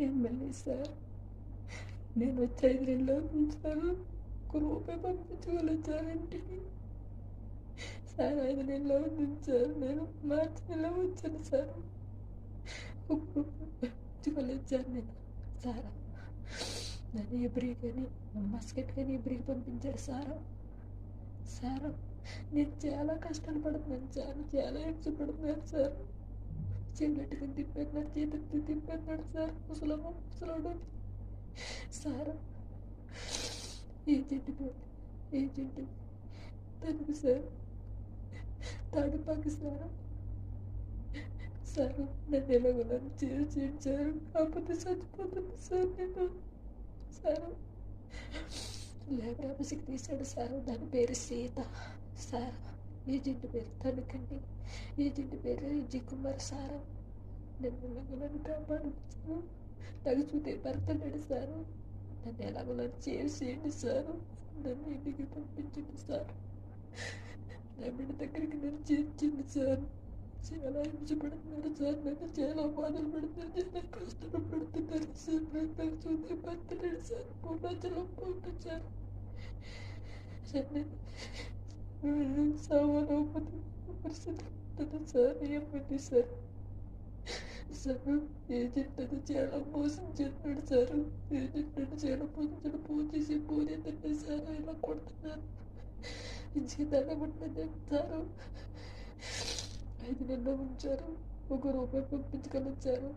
MLA sir? నేను వచ్చి ఐదు నెలలు ఉంచారు ఒక రూపాయి పంపించగలుగుతారు ఇంటికి. సార్ ఐదు నెలలో అవుతుంది సార్ నేను మార్చి నెల వచ్చాను సార్. ఒక రూపాయి పంపించగలుగుతాను నేను. సార్ నన్ను ఎబ్రికి కానీ మస్కెట్ కానీ ఎబ్రికి పంపించారు సార్. సార్ నేను చాలా కష్టాలు పడుతున్నాను సార్ చాలా ఇష్టపడుతున్నాను పడుతున్నాను సార్. చెల్లెట్టుకుని తిప్పెన్నాడు చేతులతో తిప్పేస్తున్నాడు సార్ ముసలమ్మ ముసలాడు సార్ ఏజెంట్ పేరు? ఏజెంట్ తనకు సార్. తాడుపాకి సార్. సార్ నన్ను ఎలాగో నన్ను చేయండి సార్. కాకపోతే చచ్చిపోతుంది సార్ నేను. సార్ లేబర్ ఆఫీస్కి తీశాడు సార్. దాని పేరు సీత. సార్ ఏజెంట్ పేరు తనకండి ఏజెంట్ పేరు విజయ్ కుమార్ నన్ను ఎలాగో నన్ను కాపాడు సార్ నాకు చూతే భర్త లేడు నన్ను ఎలాగో నన్ను చేసేయండి సారు. నన్ను ఇంటికి పంపించండి సార్. నా బిడ్డ దగ్గరికి నన్ను చేర్చండి సార్. చాలా హింసపడుతున్నారు సార్. నన్ను చాలా బాధలు పెడుతున్నారు. చాలా కష్టాలు పెడుతున్నారు సార్. నాకు చూస్తే భర్త సార్ పూర్ణాచలం పోతుంది సార్ సార్. నేను సామాన్యపతి పరిస్థితి ఉంటుంది సార్ ఏమైంది సార్ సార్ ఏజెంట్ అది చాలా మోసం చేస్తున్నాడు సార్ ఏజెంట్ అని చాలా మోసం చేయడం ఫోన్ చేసి ఫోన్ ఏంటంటే సార్ ఇలా కొడుతున్నారు జీతాలు పట్టింది సార్ ఐదు నెలలు ఉంచారు. ఒక రూపాయి పంపించగలిచారు